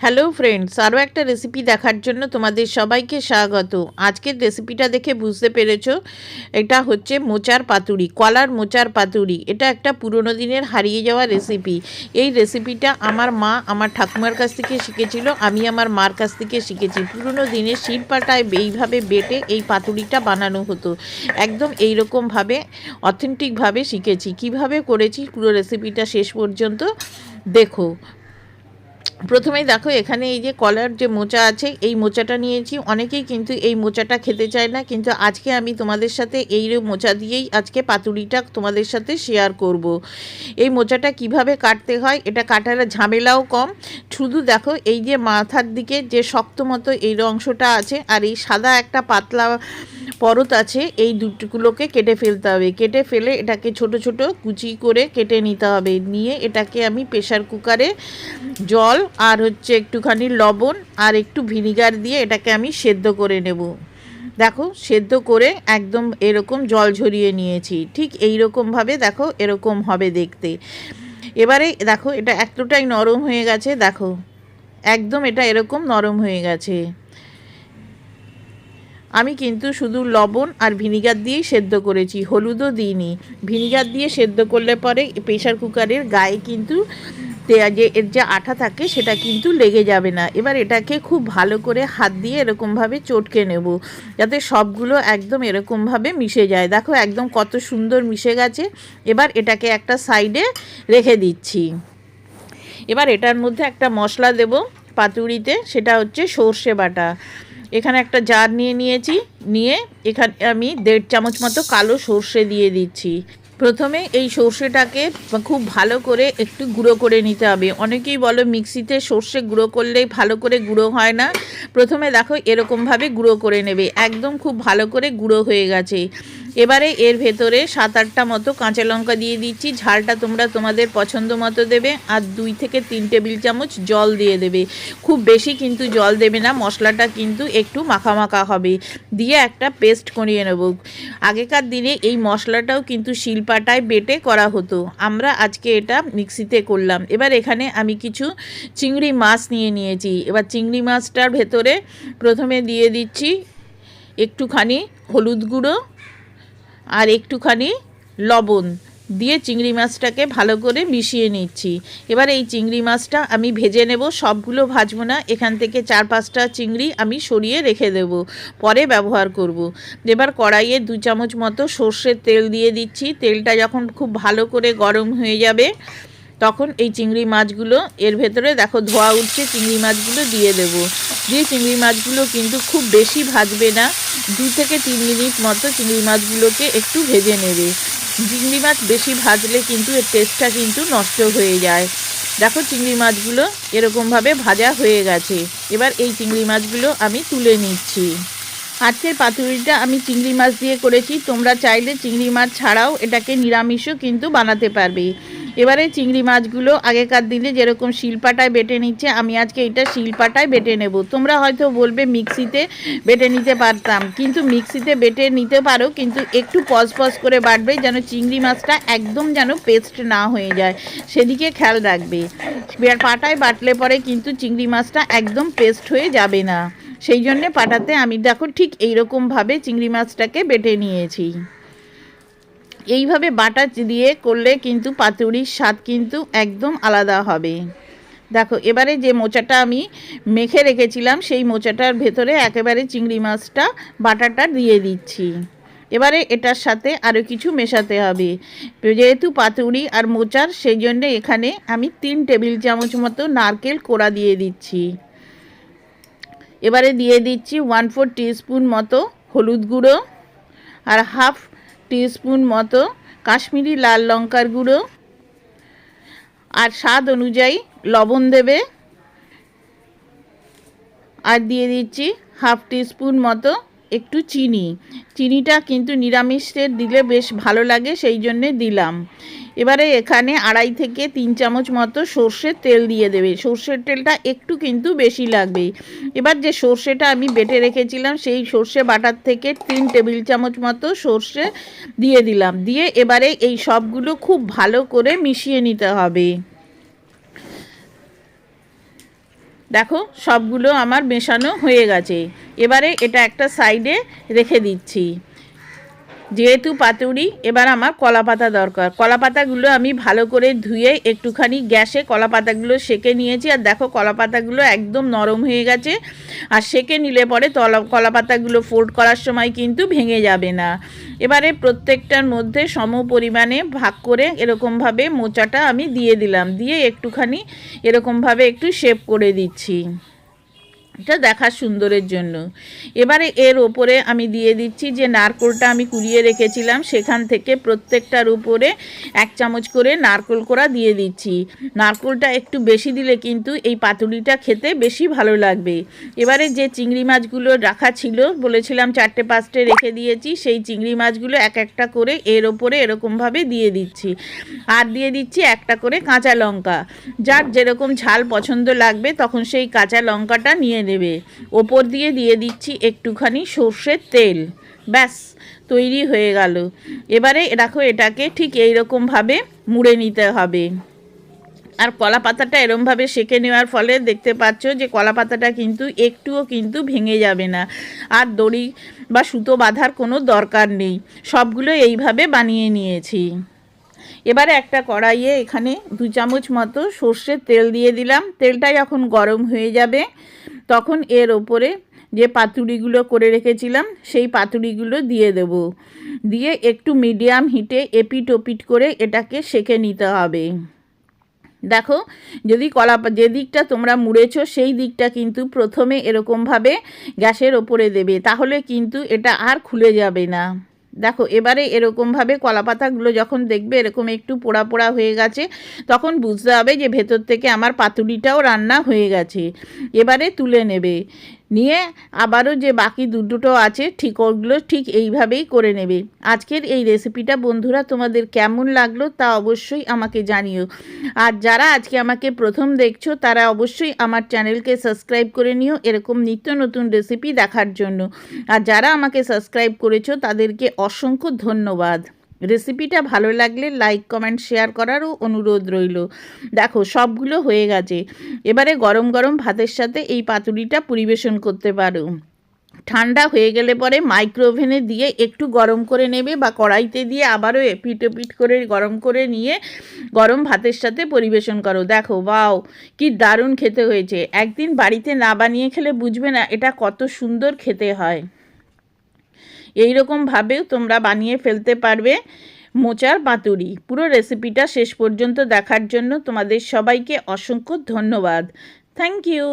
Hello friends আরও একটা recipe দেখার জন্য তোমাদের সবাইকে স্বাগত। আজকের রেসিপিটা দেখে বুঝতে পেরেছ? এটা হচ্ছে মোচার পাতুরি, কলার মোচার পাতুরি। এটা একটা পুরনো দিনের হারিয়ে যাওয়া রেসিপি এই রেসিপিটা আমার মা আমার ঠাকুমার কাছ থেকে শিখেছিল, আমি আমার মার কাছ থেকে শিখেছি। পুরনো দিনে শিলপাটায় এইভাবে বেটে এই পাতুরিটা বানানো হতো। একদম এই রকমভাবে অথেন্টিকভাবে শিখেছি। কীভাবে করেছি পুরো রেসিপিটা শেষ পর্যন্ত? দেখো প্রথমেই দেখো এখানে এই যে কলার যে মোচা আছে, এই মোচাটা নিয়েছি অনেকেই কিন্তু এই মোচাটা খেতে চায় না, কিন্তু আজকে আমি তোমাদের সাথে এই মোচা দিয়েই আজকে পাতুরিটা তোমাদের সাথে শেয়ার করব। এই মোচাটা কীভাবে কাটতে হয়, এটা কাটার ঝামেলাও কম শুধু দেখো এই যে মাথার দিকে যে শক্ত মতো এই অংশটা আছে, আর এই সাদা একটা পাতলা পরত আছে, এই দুটোগুলোকে কেটে ফেলতে হবে। কেটে ফেলে এটাকে ছোট ছোট কুচি করে কেটে নিতে হবে। নিয়ে এটাকে আমি প্রেশার কুকারে জল আর হচ্ছে একটুখানি লবণ আর একটু ভিনিগার দিয়ে এটাকে আমি সেদ্ধ করে নেব। দেখো, সেদ্ধ করে একদম এরকম জল ঝরিয়ে নিয়েছি। ঠিক এই রকমভাবে দেখো, এরকম হবে দেখতে। এবারে দেখো, এটা এতটাই নরম হয়ে গেছে, দেখো। একদম এটা এরকম নরম হয়ে গেছে। আমি কিন্তু শুধু লবণ আর ভিনিগার দিয়েই সেদ্ধ করেছি, হলুদও দিইনি। ভিনিগার দিয়ে সেদ্ধ করলে পরে প্রেশার কুকারের গায়ে কিন্তু যে এর যে আঠা থাকে সেটা কিন্তু লেগে যাবে না। এবার এটাকে খুব ভালো করে হাত দিয়ে এরকমভাবে চটকে নেব, যাতে সবগুলো একদম এরকমভাবে মিশে যায়। দেখো একদম কত সুন্দর মিশে গেছে। এবার এটাকে একটা সাইডে রেখে দিচ্ছি। এবার এটার মধ্যে একটা মশলা দেব পাতুড়িতে, সেটা হচ্ছে সর্ষে বাটা। এখানে একটা জার নিয়ে নিয়েছি, নিয়ে এখানে আমি দেড় চামচ মতো কালো সর্ষে দিয়ে দিচ্ছি। প্রথমে এই সর্ষেটাকে খুব ভালো করে একটু গুঁড়ো করে নিতে হবে। অনেকেই বলো মিক্সিতে সর্ষে গুঁড়ো করলে ভালো করে গুঁড়ো হয় না। প্রথমে দেখো এরকমভাবে গুঁড়ো করে নেবে। একদম খুব ভালো করে গুঁড়ো হয়ে গেছে। এবারে এর ভেতরে সাত আটটা মতো কাঁচা লঙ্কা দিয়ে দিচ্ছি। ঝালটা তোমরা তোমাদের পছন্দ মতো দেবে আর দুই থেকে তিন টেবিল চামচ জল দিয়ে দেবে। খুব বেশি কিন্তু জল দেবে না, মশলাটা কিন্তু একটু মাখা মাখা হবে। দিয়ে একটা পেস্ট করিয়ে নেব। আগেকার দিনে এই মশলাটাও কিন্তু শিলপাটায় বেটে করা হতো। আমরা আজকে এটা মিক্সিতে করলাম। এবার এখানে আমি কিছু চিংড়ি মাছ নিয়ে নিয়েছি। এবার চিংড়ি মাছটার ভেতরে প্রথমে দিয়ে দিচ্ছি একটুখানি হলুদ গুঁড়ো আর একটুখানি লবণ দিয়ে চিংড়ি মাছটাকে ভালো করে মিশিয়ে নিচ্ছি এবার এই চিংড়ি মাছটা আমি ভেজে নেব, সবগুলো ভাজবো না, এখান থেকে চার পাঁচটা চিংড়ি আমি সরিয়ে রেখে দেব, পরে ব্যবহার করব। এবার কড়াইয়ে দু চামচ মতো সর্ষের তেল দিয়ে দিচ্ছি, তেলটা যখন খুব ভালো করে গরম হয়ে যাবে তখন এই চিংড়ি মাছগুলো এর ভেতরে দেখো ধোয়া উঠছে, চিংড়ি মাছগুলো দিয়ে দেব। দিয়ে চিংড়ি মাছগুলো কিন্তু খুব বেশি ভাজবে না, দু থেকে তিন মিনিট মতো চিংড়ি মাছগুলোকে একটু ভেজে নেবে। চিংড়ি মাছ বেশি ভাজলে কিন্তু এর টেস্টটা কিন্তু নষ্ট হয়ে যায়। দেখো চিংড়ি মাছগুলো এরকমভাবে ভাজা হয়ে গেছে। এবার এই চিংড়ি মাছগুলো আমি তুলে নিচ্ছি। আজকের পাতুরিটা আমি চিংড়ি মাছ দিয়ে করেছি, তোমরা চাইলে চিংড়ি মাছ ছাড়াও এটাকে নিরামিষও কিন্তু বানাতে পারবে। এবারে চিংড়ি মাছগুলো আগেকার দিনে যেরকম শিলপাটায় বেটে নিচ্ছে, আমি আজকে এটা শিলপাটায় বেটে নেব। তোমরা হয়তো বলবে মিক্সিতে বেটে নিতে পারতাম, কিন্তু মিক্সিতে বেটে নিতে পারো, কিন্তু একটু পজ পজ করে বাটবে যেন চিংড়ি মাছটা একদম যেন পেস্ট না হয়ে যায়। সেদিকে খেয়াল রাখবে। পাটায় বাটলে পরে কিন্তু চিংড়ি মাছটা একদম পেস্ট হয়ে যাবে না। সেই জন্যে পাটাতে আমি দেখো ঠিক এইরকমভাবে চিংড়ি মাছটাকে বেটে নিয়েছি। এইভাবে বাটা দিয়ে করলে কিন্তু পাতুরির স্বাদ কিন্তু একদম আলাদা হবে। দেখো, এবারে যে মোচাটা আমি মেখে রেখেছিলাম, সেই মোচাটার ভেতরে একেবারে চিংড়ি মাছটা, বাটাটা দিয়ে দিচ্ছি। এবারে এটার সাথে আরও কিছু মেশাতে হবে। যেহেতু পাতুরি আর মোচার, সেই জন্যে এখানে আমি তিন টেবিল চামচ মতো নারকেল কোড়া দিয়ে দিচ্ছি। এবারে দিয়ে দিচ্ছি ওয়ান ফোর টিস্পুন মতো হলুদ গুঁড়ো আর হাফ টিস্পুন মতো কাশ্মীরি লাল লঙ্কার গুঁড়ো আর স্বাদ অনুযায়ী লবণ দেবে। আর দিয়ে দিচ্ছি হাফ টিস্পুন মতো একটু চিনি। চিনিটা কিন্তু নিরামিষের দিলে বেশ ভালো লাগে, সেই জন্যে দিলাম। এবারে এখানে আড়াই থেকে তিন চামচ মতো সর্ষের তেল দিয়ে দেবে। সর্ষের তেলটা একটু কিন্তু বেশি লাগবে। এবার যে সর্ষেটা আমি বেটে রেখেছিলাম, সেই সর্ষে বাটার থেকে তিন টেবিল চামচ মতো সর্ষে দিয়ে দিলাম। দিয়ে এবারে এই সবগুলো খুব ভালো করে মিশিয়ে নিতে হবে। দেখো, সবগুলো আমার মেশানো হয়ে গেছে। এবারে এটা একটা সাইডে রেখে দিচ্ছি। যেহেতু পাতুরি, এবার আমার কলা পাতা দরকার। কলা পাতাগুলো আমি ভালো করে ধুয়ে একটুখানি গ্যাসে কলা পাতাগুলো সেকে নিয়েছি। আর দেখো, কলা পাতাগুলো একদম নরম হয়ে গেছে। আর সেকে নিলে পরে তলা, কলা পাতাগুলো ফোল্ড করার সময় কিন্তু ভেঙে যাবে না। এবারে প্রত্যেকটার মধ্যে সম পরিমাণে ভাগ করে এরকমভাবে মোচাটা আমি দিয়ে দিলাম। দিয়ে একটুখানি এরকমভাবে একটু শেপ করে দিচ্ছি। এটা দেখার সুন্দরের জন্য। এবারে এর ওপরে আমি দিয়ে দিচ্ছি যে নারকোলটা আমি কুড়িয়ে রেখেছিলাম, সেখান থেকে প্রত্যেকটার উপরে এক চামচ করে নারকোল কোড়া দিয়ে দিচ্ছি। নারকোলটা একটু বেশি দিলে কিন্তু এই পাতুলিটা খেতে বেশি ভালো লাগবে। এবারে যে চিংড়ি মাছগুলো রাখা ছিল, বলেছিলাম চারটে পাঁচটে রেখে দিয়েছি, সেই চিংড়ি মাছগুলো এক একটা করে এর ওপরে এরকমভাবে দিয়ে দিচ্ছি। আর দিয়ে দিচ্ছি একটা করে কাঁচা লঙ্কা। যার যেরকম ঝাল পছন্দ লাগবে, তখন সেই কাঁচা লঙ্কাটা নিয়ে নেবে ওপর দিয়ে দিয়ে দিচ্ছি একটুখানি সর্ষের তেল। ব্যাস, তৈরি হয়ে গেল। এবারে দেখো এটাকে ঠিক এই রকমভাবে মুড়ে নিতে হবে। আর কলা পাতাটা এরমভাবে সেঁকে নেওয়ার ফলে দেখতে পাচ্ছ যে কলা পাতাটা কিন্তু একটুও কিন্তু ভেঙে যাবে না। আর দড়ি বা সুতো বাঁধার কোনো দরকার নেই। সবগুলো এইভাবে বানিয়ে নিয়েছি। এবারে একটা কড়াইয়ে এখানে দু চামচ মতো সর্ষের তেল দিয়ে দিলাম। তেলটা যখন গরম হয়ে যাবে তখন এর ওপরে যে পাতুড়িগুলো করে রেখেছিলাম, সেই পাতুড়িগুলো দিয়ে দেব। দিয়ে একটু মিডিয়াম হিটে এপিট ওপিট করে এটাকে সেঁকে নিতে হবে। দেখো, যদি কলা, যে দিকটা তোমরা মুড়েছো, সেই দিকটা কিন্তু প্রথমে এরকমভাবে গ্যাসের ওপরে দেবে, তাহলে কিন্তু এটা আর খুলে যাবে না। দেখো, এবারে এরকমভাবে কলা পাতাগুলো যখন দেখবে, এরকম একটু পোড়া পোড়া হয়ে গেছে, তখন বুঝতে হবে যে ভেতর থেকে আমার পাতুরিটাও রান্না হয়ে গেছে। এবারে তুলে নেবে। নিয়ে আবারও যে বাকি দুটো আছে, ঠিক ওগুলো ঠিক এইভাবেই করে নেবে। আজকের এই রেসিপিটা বন্ধুরা তোমাদের কেমন লাগল তা অবশ্যই আমাকে জানিও। আর যারা আজকে আমাকে প্রথম দেখছ, তারা অবশ্যই আমার চ্যানেলকে সাবস্ক্রাইব করে নিও এরকম নিত্য নতুন রেসিপি দেখার জন্য। আর যারা আমাকে সাবস্ক্রাইব করেছ, তাদেরকে অসংখ্য ধন্যবাদ। রেসিপিটা ভালো লাগলে লাইক, কমেন্ট, শেয়ার করারও অনুরোধ রইল। দেখো, সবগুলো হয়ে গেছে। এবারে গরম গরম ভাতের সাথে এই পাতুরিটা পরিবেশন করতে পারো। ঠান্ডা হয়ে গেলে পরে মাইক্রোওভেনে দিয়ে একটু গরম করে নেবে বা কড়াইতে দিয়ে আবারও ওপিট করে গরম করে নিয়ে গরম ভাতের সাথে পরিবেশন করো। দেখো বাও কি দারুণ খেতে হয়েছে। একদিন বাড়িতে না বানিয়ে খেলে বুঝবে না এটা কত সুন্দর খেতে হয়। এই রকমভাবেও তোমরা বানিয়ে ফেলতে পারবে মোচার পাতুরি। পুরো রেসিপিটা শেষ পর্যন্ত দেখার জন্য তোমাদের সবাইকে অসংখ্য ধন্যবাদ। Thank you